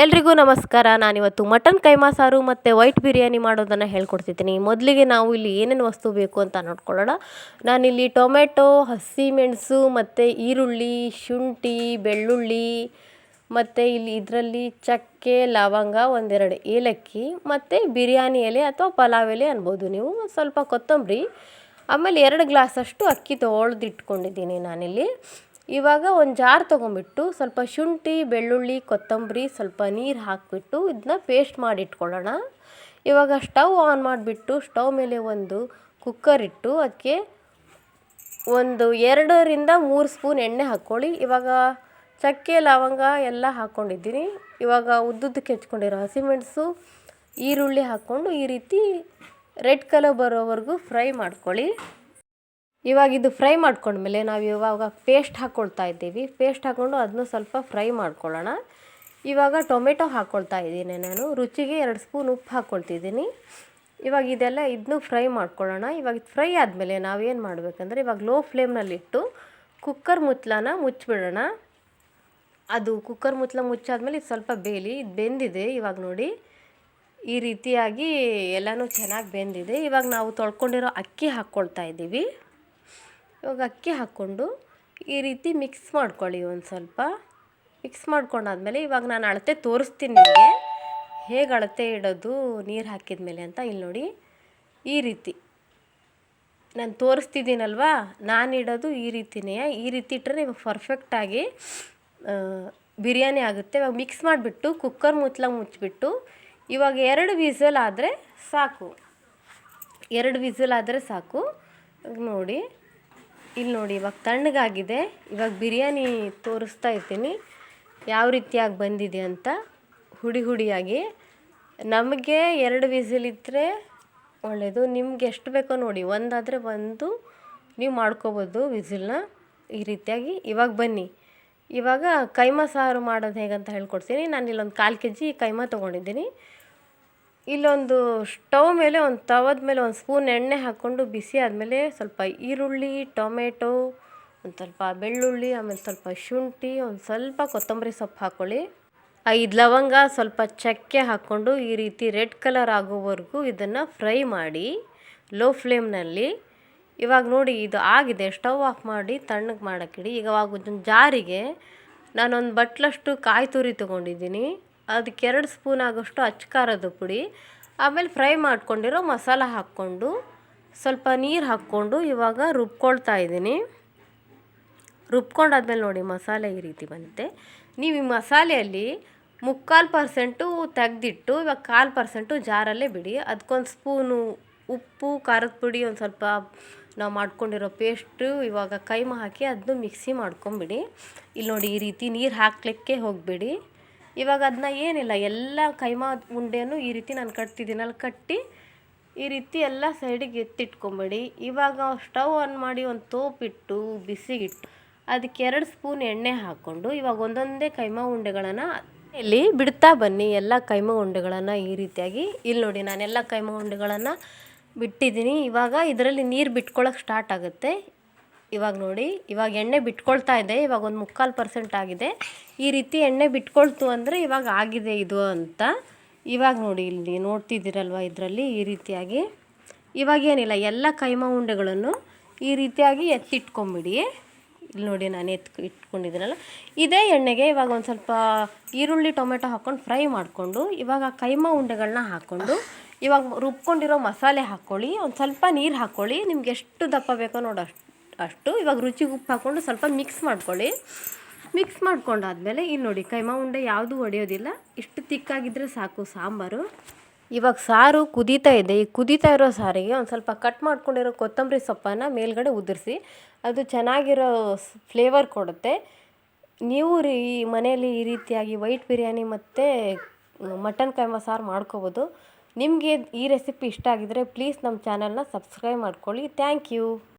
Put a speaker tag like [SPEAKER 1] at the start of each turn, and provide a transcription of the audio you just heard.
[SPEAKER 1] ಎಲ್ರಿಗೂ ನಮಸ್ಕಾರ. ನಾನಿವತ್ತು ಮಟನ್ ಕೈಮಾ ಸಾರು ಮತ್ತು ವೈಟ್ ಬಿರಿಯಾನಿ ಮಾಡೋದನ್ನು ಹೇಳ್ಕೊಡ್ತಿದ್ದೀನಿ. ಮೊದಲಿಗೆ ನಾವು ಇಲ್ಲಿ ಏನೇನು ವಸ್ತು ಬೇಕು ಅಂತ ನೋಡ್ಕೊಳ್ಳೋಣ. ನಾನಿಲ್ಲಿ ಟೊಮೆಟೊ ಹಸಿಮೆಣಸು ಮತ್ತು ಈರುಳ್ಳಿ, ಶುಂಠಿ, ಬೆಳ್ಳುಳ್ಳಿ ಮತ್ತು ಇಲ್ಲಿ ಇದರಲ್ಲಿ ಚಕ್ಕೆ, ಲವಂಗ ಒಂದೆರಡು ಏಲಕ್ಕಿ ಮತ್ತು ಬಿರಿಯಾನಿ ಎಲೆ ಅಥವಾ ಪಲಾವ್ ಎಲೆ ಅನ್ಬೋದು ನೀವು. ಸ್ವಲ್ಪ ಕೊತ್ತಂಬರಿ, ಆಮೇಲೆ ಎರಡು ಗ್ಲಾಸಷ್ಟು ಅಕ್ಕಿ ತೊಳೆದಿಟ್ಕೊಂಡಿದ್ದೀನಿ ನಾನಿಲ್ಲಿ. ಇವಾಗ ಒಂದು ಜಾರ್ ತೊಗೊಂಬಿಟ್ಟು ಸ್ವಲ್ಪ ಶುಂಠಿ, ಬೆಳ್ಳುಳ್ಳಿ, ಕೊತ್ತಂಬರಿ, ಸ್ವಲ್ಪ ನೀರು ಹಾಕಿಬಿಟ್ಟು ಇದನ್ನ ಪೇಸ್ಟ್ ಮಾಡಿಟ್ಕೊಳ್ಳೋಣ. ಇವಾಗ ಸ್ಟವ್ ಆನ್ ಮಾಡಿಬಿಟ್ಟು ಸ್ಟವ್ ಮೇಲೆ ಒಂದು ಕುಕ್ಕರ್ ಇಟ್ಟು ಅದಕ್ಕೆ ಒಂದು ಎರಡರಿಂದ ಮೂರು ಸ್ಪೂನ್ ಎಣ್ಣೆ ಹಾಕ್ಕೊಳ್ಳಿ. ಇವಾಗ ಚಕ್ಕೆ, ಲವಂಗ ಎಲ್ಲ ಹಾಕ್ಕೊಂಡಿದ್ದೀನಿ. ಇವಾಗ ಉದ್ದುದ್ದಕ್ಕೆ ಹೆಚ್ಕೊಂಡಿರೋ ಹಸಿಮೆಣಸು, ಈರುಳ್ಳಿ ಹಾಕ್ಕೊಂಡು ಈ ರೀತಿ ರೆಡ್ ಕಲರ್ ಬರೋವರೆಗೂ ಫ್ರೈ ಮಾಡ್ಕೊಳ್ಳಿ. ಇವಾಗ ಇದು ಫ್ರೈ ಮಾಡ್ಕೊಂಡ್ಮೇಲೆ ನಾವು ಇವಾಗ ಪೇಸ್ಟ್ ಹಾಕ್ಕೊಳ್ತಾ ಇದ್ದೀವಿ. ಪೇಸ್ಟ್ ಹಾಕ್ಕೊಂಡು ಅದನ್ನು ಸ್ವಲ್ಪ ಫ್ರೈ ಮಾಡ್ಕೊಳ್ಳೋಣ. ಇವಾಗ ಟೊಮೆಟೊ ಹಾಕ್ಕೊಳ್ತಾ ಇದ್ದೀನಿ ನಾನು. ರುಚಿಗೆ ಎರಡು ಸ್ಪೂನ್ ಉಪ್ಪು ಹಾಕ್ಕೊಳ್ತಿದ್ದೀನಿ ಇವಾಗ ಇದೆಲ್ಲ ಇದನ್ನು ಫ್ರೈ ಮಾಡ್ಕೊಳ್ಳೋಣ. ಇವಾಗ ಫ್ರೈ ಆದಮೇಲೆ ನಾವೇನು ಮಾಡಬೇಕಂದ್ರೆ ಇವಾಗ ಲೋ ಫ್ಲೇಮ್ನಲ್ಲಿಟ್ಟು ಕುಕ್ಕರ್ ಮುತ್ಲಾನ ಮುಚ್ಚಿಬಿಡೋಣ ಅದು ಕುಕ್ಕರ್ ಮುಚ್ಚಲ ಮುಚ್ಚಾದ್ಮೇಲೆ ಇದು ಸ್ವಲ್ಪ ಬೇಲಿ ಇದು ಬೆಂದಿದೆ ಇವಾಗ ನೋಡಿ. ಈ ರೀತಿಯಾಗಿ ಎಲ್ಲನೂ ಚೆನ್ನಾಗಿ ಬೆಂದಿದೆ. ಇವಾಗ ನಾವು ತೊಳ್ಕೊಂಡಿರೋ ಅಕ್ಕಿ ಹಾಕ್ಕೊಳ್ತಾ ಇದ್ದೀವಿ. ಇವಾಗ ಅಕ್ಕಿ ಹಾಕ್ಕೊಂಡು ಈ ರೀತಿ ಮಿಕ್ಸ್ ಮಾಡ್ಕೊಳ್ಳಿ ಒಂದು ಸ್ವಲ್ಪ. ಮಿಕ್ಸ್ ಮಾಡ್ಕೊಂಡಾದ್ಮೇಲೆ ಇವಾಗ ನಾನು ಅಳತೆ ತೋರಿಸ್ತೀನಿ ನಿಮಗೆ. ಹೇಗೆ ಅಳತೆ ಇಡೋದು, ನೀರು ಹಾಕಿದ್ಮೇಲೆ ಅಂತ ಇಲ್ಲಿ ನೋಡಿ. ಈ ರೀತಿ. ನಾನು ತೋರಿಸ್ತಿದ್ದೀನಲ್ವಾ? ನಾನು ಇಡೋದು ಈ ರೀತಿನೇ. ಈ ರೀತಿ ಇಟ್ಟರೆ ನಿಮಗೆ ಪರ್ಫೆಕ್ಟಾಗಿ ಬಿರಿಯಾನಿ ಆಗುತ್ತೆ. ಇವಾಗ ಮಿಕ್ಸ್ ಮಾಡಿಬಿಟ್ಟು ಕುಕ್ಕರ್ ಮುಚ್ಚಲ ಮುಚ್ಚಿಬಿಟ್ಟು, ಇವಾಗ ಎರಡು ವಿಸಲ್ ಆದರೆ ಸಾಕು. ಎರಡು ವಿಸಲ್ ಆದರೆ ಸಾಕು. ನೋಡಿ. ಇಲ್ಲಿ ನೋಡಿ, ಇವಾಗ ತಣ್ಣಗಾಗಿದೆ. ಇವಾಗ ಬಿರಿಯಾನಿ ತೋರಿಸ್ತಾ ಇರ್ತೀನಿ ಯಾವ ರೀತಿಯಾಗಿ ಬಂದಿದೆ ಅಂತ ಹುಡಿ ಹುಡಿಯಾಗಿ. ನಮಗೆ ಎರಡು ವಿಸಿಲ್ ಇದ್ದರೆ ಒಳ್ಳೆಯದು ನಿಮ್ಗೆ ಎಷ್ಟು ಬೇಕೋ ನೋಡಿ, ಒಂದಾದರೆ ಒಂದು. ನೀವು ಮಾಡ್ಕೋಬೋದು ವಿಸಿಲ್ನ ಈ ರೀತಿಯಾಗಿ. ಇವಾಗ ಬನ್ನಿ. ಇವಾಗ ಕೈಮಾ ಸಾರು ಮಾಡೋದು ಹೇಗಂತ ಹೇಳ್ಕೊಡ್ತೀನಿ. ನಾನು ಇಲ್ಲೊಂದು ಕಾಲು ಕೆ ಜಿ ಕೈಮಾ ತೊಗೊಂಡಿದ್ದೀನಿ. ಇಲ್ಲೊಂದು ಸ್ಟವ್ ಮೇಲೆ, ಒಂದು ತವದ ಮೇಲೆ ಒಂದು ಸ್ಪೂನ್ ಎಣ್ಣೆ ಹಾಕ್ಕೊಂಡು ಬಿಸಿ ಆದಮೇಲೆ ಸ್ವಲ್ಪ ಈರುಳ್ಳಿ, ಟೊಮೆಟೊ, ಒಂದು ಸ್ವಲ್ಪ ಬೆಳ್ಳುಳ್ಳಿ, ಆಮೇಲೆ ಸ್ವಲ್ಪ ಶುಂಠಿ, ಒಂದು ಸ್ವಲ್ಪ ಕೊತ್ತಂಬರಿ ಸೊಪ್ಪು ಹಾಕ್ಕೊಳ್ಳಿ ಐದು ಲವಂಗ, ಸ್ವಲ್ಪ ಚಕ್ಕೆ ಹಾಕ್ಕೊಂಡು ಈ ರೀತಿ ರೆಡ್ ಕಲರ್ ಆಗೋವರೆಗೂ ಇದನ್ನು ಫ್ರೈ ಮಾಡಿ ಲೋ ಫ್ಲೇಮ್ನಲ್ಲಿ. ಇವಾಗ ನೋಡಿ ಇದು ಆಗಿದೆ, ಸ್ಟವ್ ಆಫ್ ಮಾಡಿ ತಣ್ಣಗೆ ಮಾಡೋಕ್ಕಿಡಿ. ಈಗ ಅವಾಗ ಜಾರಿಗೆ ನಾನೊಂದು ಬಟ್ಲಷ್ಟು ಕಾಯಿ ತುರಿ ತೊಗೊಂಡಿದ್ದೀನಿ. ಅದಕ್ಕೆ ಎರಡು ಸ್ಪೂನ್ ಆಗೋಷ್ಟು ಅಚ್ಚಕಾರದ ಪುಡಿ, ಆಮೇಲೆ ಫ್ರೈ ಮಾಡ್ಕೊಂಡಿರೋ ಮಸಾಲ ಹಾಕ್ಕೊಂಡು ಸ್ವಲ್ಪ ನೀರು ಹಾಕ್ಕೊಂಡು ಇವಾಗ ರುಬ್ಕೊಳ್ತಾ ಇದ್ದೀನಿ. ರುಬ್ಕೊಂಡಾದ್ಮೇಲೆ ನೋಡಿ ಮಸಾಲೆ ಈ ರೀತಿ ಬಂತೆ ನೀವು ಈ ಮಸಾಲೆಯಲ್ಲಿ ಮುಕ್ಕಾಲು ಪರ್ಸೆಂಟು ತೆಗೆದಿಟ್ಟು, ಇವಾಗ ಕಾಲು ಪರ್ಸೆಂಟು ಜಾರಲ್ಲೇ ಬಿಡಿ. ಅದಕ್ಕೊಂದು ಸ್ಪೂನು ಉಪ್ಪು, ಖಾರದ ಪುಡಿ ಒಂದು ಸ್ವಲ್ಪ ನಾವು ಮಾಡ್ಕೊಂಡಿರೋ ಪೇಸ್ಟು ಇವಾಗ ಕೈಮ ಹಾಕಿ ಅದನ್ನು ಮಿಕ್ಸಿ ಮಾಡ್ಕೊಂಬಿಡಿ. ಇಲ್ಲಿ ನೋಡಿ ಈ ರೀತಿ ನೀರು ಹಾಕಲಿಕ್ಕೆ ಹೋಗಬೇಡಿ. ಇವಾಗ ಅದನ್ನ ಏನಿಲ್ಲ, ಎಲ್ಲ ಕೈಮಾ ಉಂಡೆನೂ ಈ ರೀತಿ ನಾನು ಕಟ್ತಿದ್ದೀನಲ್ಲ ಕಟ್ಟಿ ಈ ರೀತಿ ಎಲ್ಲ ಸೈಡಿಗೆ ಎತ್ತಿಟ್ಕೊಂಬೇಡಿ. ಇವಾಗ ಸ್ಟವ್ ಆನ್ ಮಾಡಿ ಒಂದು ತೋಪಿಟ್ಟು ಬಿಸಿಗಿಟ್ಟು ಅದಕ್ಕೆ ಎರಡು ಸ್ಪೂನ್ ಎಣ್ಣೆ ಹಾಕ್ಕೊಂಡು ಇವಾಗ ಒಂದೊಂದೇ ಕೈಮಾ ಉಂಡೆಗಳನ್ನು ಇಲ್ಲಿ ಬಿಡ್ತಾ ಬನ್ನಿ. ಎಲ್ಲ ಕೈಮಾ ಉಂಡೆಗಳನ್ನು ಈ ರೀತಿಯಾಗಿ ಇಲ್ಲಿ ನೋಡಿ, ನಾನೆಲ್ಲ ಕೈಮಾ ಉಂಡೆಗಳನ್ನು ಬಿಟ್ಟಿದ್ದೀನಿ. ಇವಾಗ ಇದರಲ್ಲಿ ನೀರು ಬಿಟ್ಕೊಳ್ಳೋಕೆ ಸ್ಟಾರ್ಟ್ ಆಗುತ್ತೆ. ಇವಾಗ ನೋಡಿ, ಇವಾಗ ಎಣ್ಣೆ ಬಿಟ್ಕೊಳ್ತಾ ಇದೆ, ಇವಾಗ ಒಂದು ಮುಕ್ಕಾಲು ಪರ್ಸೆಂಟ್ ಆಗಿದೆ. ಈ ರೀತಿ ಎಣ್ಣೆ ಬಿಟ್ಕೊಳ್ತು ಅಂದರೆ ಇವಾಗ ಆಗಿದೆ ಇದು ಅಂತ. ಇವಾಗ ನೋಡಿ ಇಲ್ಲಿ ನೋಡ್ತಿದ್ದೀರಲ್ವ ಇದರಲ್ಲಿ ಈ ರೀತಿಯಾಗಿ. ಇವಾಗ ಏನಿಲ್ಲ, ಎಲ್ಲ ಕೈಮಾ ಉಂಡೆಗಳನ್ನು ಈ ರೀತಿಯಾಗಿ ಎತ್ತಿಟ್ಕೊಂಬಿಡಿ. ಇಲ್ಲಿ ನೋಡಿ ನಾನು ಎತ್ ಇಟ್ಕೊಂಡಿದ್ದೀನಲ್ಲ. ಇದೇ ಎಣ್ಣೆಗೆ ಇವಾಗ ಒಂದು ಸ್ವಲ್ಪ ಈರುಳ್ಳಿ, ಟೊಮೆಟೊ ಹಾಕ್ಕೊಂಡು ಫ್ರೈ ಮಾಡಿಕೊಂಡು, ಇವಾಗ ಕೈಮಾ ಉಂಡೆಗಳನ್ನ ಹಾಕ್ಕೊಂಡು ಇವಾಗ ರುಬ್ಕೊಂಡಿರೋ ಮಸಾಲೆ ಹಾಕ್ಕೊಳ್ಳಿ ಒಂದು ಸ್ವಲ್ಪ ನೀರು ಹಾಕ್ಕೊಳ್ಳಿ ನಿಮ್ಗೆ ಎಷ್ಟು ದಪ್ಪ ಬೇಕೋ ನೋಡು ಅಷ್ಟು. ಇವಾಗ ರುಚಿಗೆ ಉಪ್ಪು ಹಾಕ್ಕೊಂಡು ಸ್ವಲ್ಪ ಮಿಕ್ಸ್ ಮಾಡ್ಕೊಳ್ಳಿ. ಮಿಕ್ಸ್ ಮಾಡ್ಕೊಂಡಾದ್ಮೇಲೆ ಇಲ್ಲಿ ನೋಡಿ, ಕೈಮಾ ಉಂಡೆ ಯಾವುದೂ ಒಡೆಯೋದಿಲ್ಲ. ಇಷ್ಟು ತಿಕ್ಕಾಗಿದ್ದರೆ ಸಾಕು ಸಾಂಬಾರು. ಇವಾಗ ಸಾರು ಕುದೀತಾ ಇದೆ. ಈ ಕುದೀತಾ ಇರೋ ಸಾರಿಗೆ ಒಂದು ಸ್ವಲ್ಪ ಕಟ್ ಮಾಡ್ಕೊಂಡಿರೋ ಕೊತ್ತಂಬರಿ ಸೊಪ್ಪನ್ನು ಮೇಲ್ಗಡೆ ಉದುರಿಸಿ, ಅದು ಚೆನ್ನಾಗಿರೋ ಫ್ಲೇವರ್ ಕೊಡುತ್ತೆ. ನೀವು ರೀ ಮನೆಯಲ್ಲಿ ಈ ರೀತಿಯಾಗಿ ವೈಟ್ ಬಿರಿಯಾನಿ ಮತ್ತು ಮಟನ್ ಕೈಮ ಸಾರು ಮಾಡ್ಕೋಬೋದು. ನಿಮಗೆ ಈ ರೆಸಿಪಿ ಇಷ್ಟ ಆಗಿದರೆ ಪ್ಲೀಸ್ ನಮ್ಮ ಚಾನಲ್ನ ಸಬ್ಸ್ಕ್ರೈಬ್ ಮಾಡ್ಕೊಳ್ಳಿ. Thank you